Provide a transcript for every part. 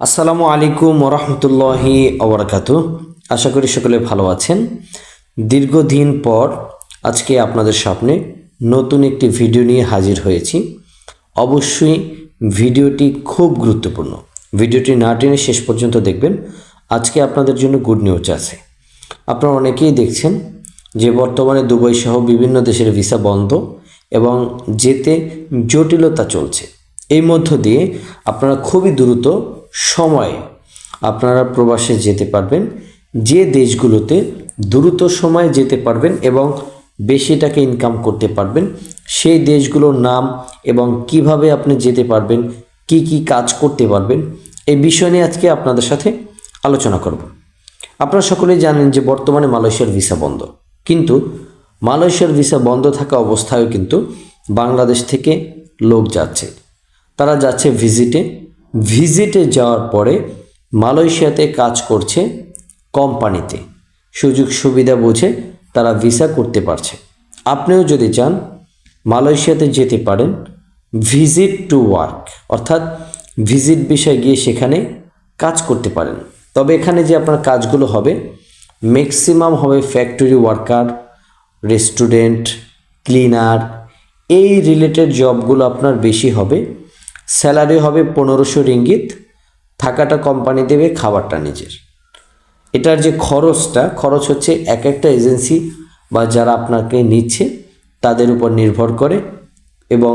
আসসালামু আলাইকুম ওরহমতুল্লাহি অবরাকাতু আশা করি সকলে ভালো আছেন। দীর্ঘদিন পর আজকে আপনাদের সামনে নতুন একটি ভিডিও নিয়ে হাজির হয়েছি। অবশ্যই ভিডিওটি খুব গুরুত্বপূর্ণ। ভিডিওটি না টেনে শেষ পর্যন্ত দেখবেন। আজকে আপনাদের জন্য গুড নিউজ আছে। আপনারা অনেকেই দেখছেন যে বর্তমানে দুবাই সহ বিভিন্ন দেশের ভিসা বন্ধ এবং যেতে জটিলতা চলছে। এই মধ্য দিয়ে আপনারা খুবই দ্রুত সময়ে আপনারা প্রবাসে যেতে পারবেন, যে দেশগুলোতে দ্রুত সময়ে যেতে পারবেন এবং বেশি টাকা ইনকাম করতে পারবেন, সেই দেশগুলোর নাম এবং কীভাবে আপনি যেতে পারবেন, কি কি কাজ করতে পারবেন এই বিষয় নিয়ে আজকে আপনাদের সাথে আলোচনা করব। আপনারা সকলেই জানেন যে বর্তমানে মালয়েশিয়ার ভিসা বন্ধ। কিন্তু মালয়েশিয়ার ভিসা বন্ধ থাকা অবস্থায়ও কিন্তু বাংলাদেশ থেকে লোক যাচ্ছে। তারা যাচ্ছে ভিজিটে ভিজিটে যাওয়ার পরে মালয়েশিয়াতে কাজ করছে কোম্পানিতে। সুযোগ সুবিধা বুঝে তারা ভিসা করতে পারছে। আপনিও যদি চান মালয়েশিয়াতে যেতে পারেন, ভিজিট টু ওয়ার্ক, অর্থাৎ ভিজিট বিষয়ে গিয়ে সেখানে কাজ করতে পারেন। তবে এখানে যে আপনার কাজগুলো হবে ম্যাক্সিমাম হবে ফ্যাক্টরি ওয়ার্কার রেস্টুরেন্ট ক্লিনার এই রিলেটেড জবগুলো আপনার বেশি হবে। স্যালারি হবে পনেরোশো রিঙ্গিত, থাকাটা কোম্পানি দেবে খাবারটা নিজের। এটার যে খরচটা, খরচ হচ্ছে এক একটা এজেন্সি বা যারা আপনাকে নিচ্ছে, তাদের উপর নির্ভর করে এবং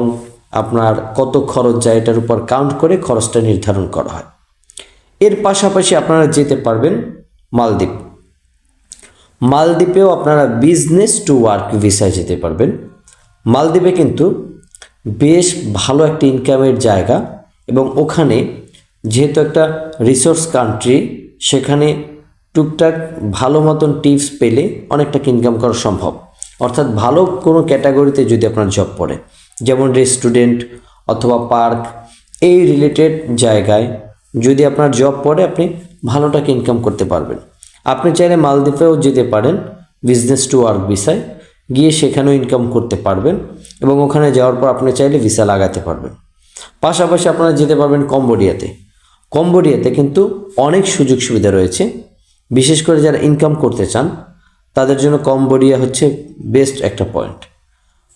আপনার কত খরচ যায় এটার উপর কাউন্ট করে খরচটা নির্ধারণ করা হয়। এর পাশাপাশি আপনারা যেতে পারবেন মালদ্বীপ। মালদ্বীপেও আপনারা বিজনেস টু ওয়ার্ক ভিসায় যেতে পারবেন। মালদ্বীপে কিন্তু বেশ ভালো একটা ইনকামের জায়গা এবং ওখানে যেহেতু একটা রিসোর্স কান্ট্রি সেখানে টুকটাক ভালো মতন টিপস পেলে অনেক টাকা ইনকাম করা সম্ভব। অর্থাৎ ভালো কোনো ক্যাটাগরিতে যদি আপনার জব পড়ে, যেমন রেস্টুরেন্ট অথবা পার্ক এই রিলেটেড জায়গায় যদি আপনার জব পড়ে, আপনি ভালো টাকা ইনকাম করতে পারবেন। আপনি চাইলে মালদ্বীপেও যেতে পারেন বিজনেস টু ওয়ার্ক ভিসায় গিয়ে সেখানেও ইনকাম করতে পারবেন এবং ওখানে যাওয়ার পর আপনি চাইলে ভিসা লাগাতে পারবেন। পাশাপাশি আপনারা যেতে পারবেন কম্বোডিয়াতে। কম্বোডিয়াতে কিন্তু অনেক সুযোগ সুবিধা রয়েছে। বিশেষ করে যারা ইনকাম করতে চান, তাদের জন্য কম্বোডিয়া হচ্ছে বেস্ট একটা পয়েন্ট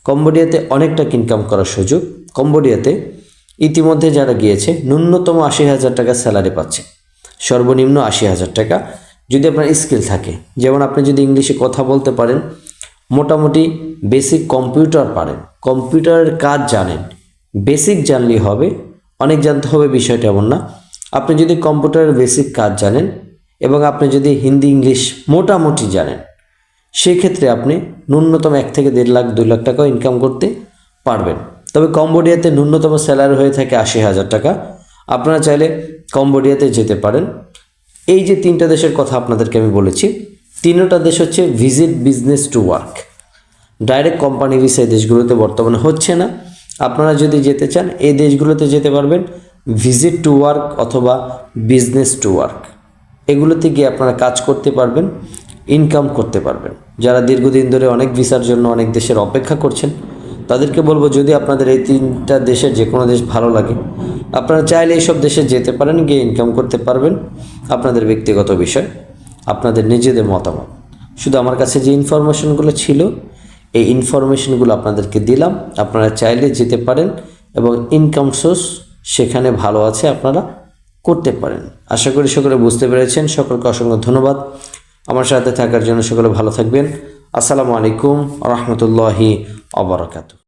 কম্বোডিয়াতে অনেকটা ইনকাম করার সুযোগ। কম্বোডিয়াতে ইতিমধ্যে যারা গিয়েছে, ন্যূনতম আশি হাজার টাকা স্যালারি পাচ্ছে। সর্বনিম্ন আশি হাজার টাকা। যদি আপনার স্কিল থাকে, যেমন আপনি যদি ইংলিশে কথা বলতে পারেন মোটামুটি বেসিক কম্পিউটার পারেন। কম্পিউটারের কাজ জানেন। বেসিক জানলেই হবে। অনেক জানতে হবে, বিষয়টা এমন না। আপনি যদি কম্পিউটারের বেসিক কাজ জানেন এবং আপনি যদি হিন্দি, ইংলিশ মোটামুটি জানেন, সেক্ষেত্রে আপনি ন্যূনতম এক থেকে দেড় লাখ, দুই লাখ টাকাও ইনকাম করতে পারবেন। তবে কম্বোডিয়াতে ন্যূনতম স্যালারি হয়ে থাকে আশি হাজার টাকা। আপনারা চাইলে কম্বোডিয়াতে যেতে পারেন। এই যে তিনটা দেশের কথা আপনাদেরকে আমি বলেছি তিনটা দেশ হচ্ছে visit business to work direct company visa এই দেশগুলোতে বর্তমানে হচ্ছে না। আপনারা যদি যেতে চান, এই দেশগুলোতে যেতে পারবেন ভিজিট টু ওয়ার্ক অথবা বিজনেস টু ওয়ার্ক এগুলোতে গিয়ে আপনারা কাজ করতে পারবেন ইনকাম করতে পারবেন। যারা দীর্ঘদিন ধরে অনেক ভিসার জন্য অনেক দেশের অপেক্ষা করছেন, তাদেরকে বলব যদি আপনাদের এই তিনটা দেশের যে কোনো দেশ ভালো লাগে, আপনারা চাইলে এইসব দেশে যেতে পারেন, গিয়ে ইনকাম করতে পারবেন। আপনাদের ব্যক্তিগত বিষয়। আপনাদের নিজেদের মতামত। শুধু আমার কাছে যে ইনফরমেশনগুলো ছিল, এই ইনফরমেশনগুলো আপনাদেরকে দিলাম। আপনারা চাইলে যেতে পারেন এবং ইনকাম সোর্স সেখানে ভালো আছে, আপনারা করতে পারেন। আশা করি সকলে বুঝতে পেরেছেন। সকলকে অসংখ্য ধন্যবাদ। আমার সাথে থাকার জন্য সকলে ভালো থাকবেন। আসসালামু আলাইকুম রহমতুল্লাহি অবরাকাতু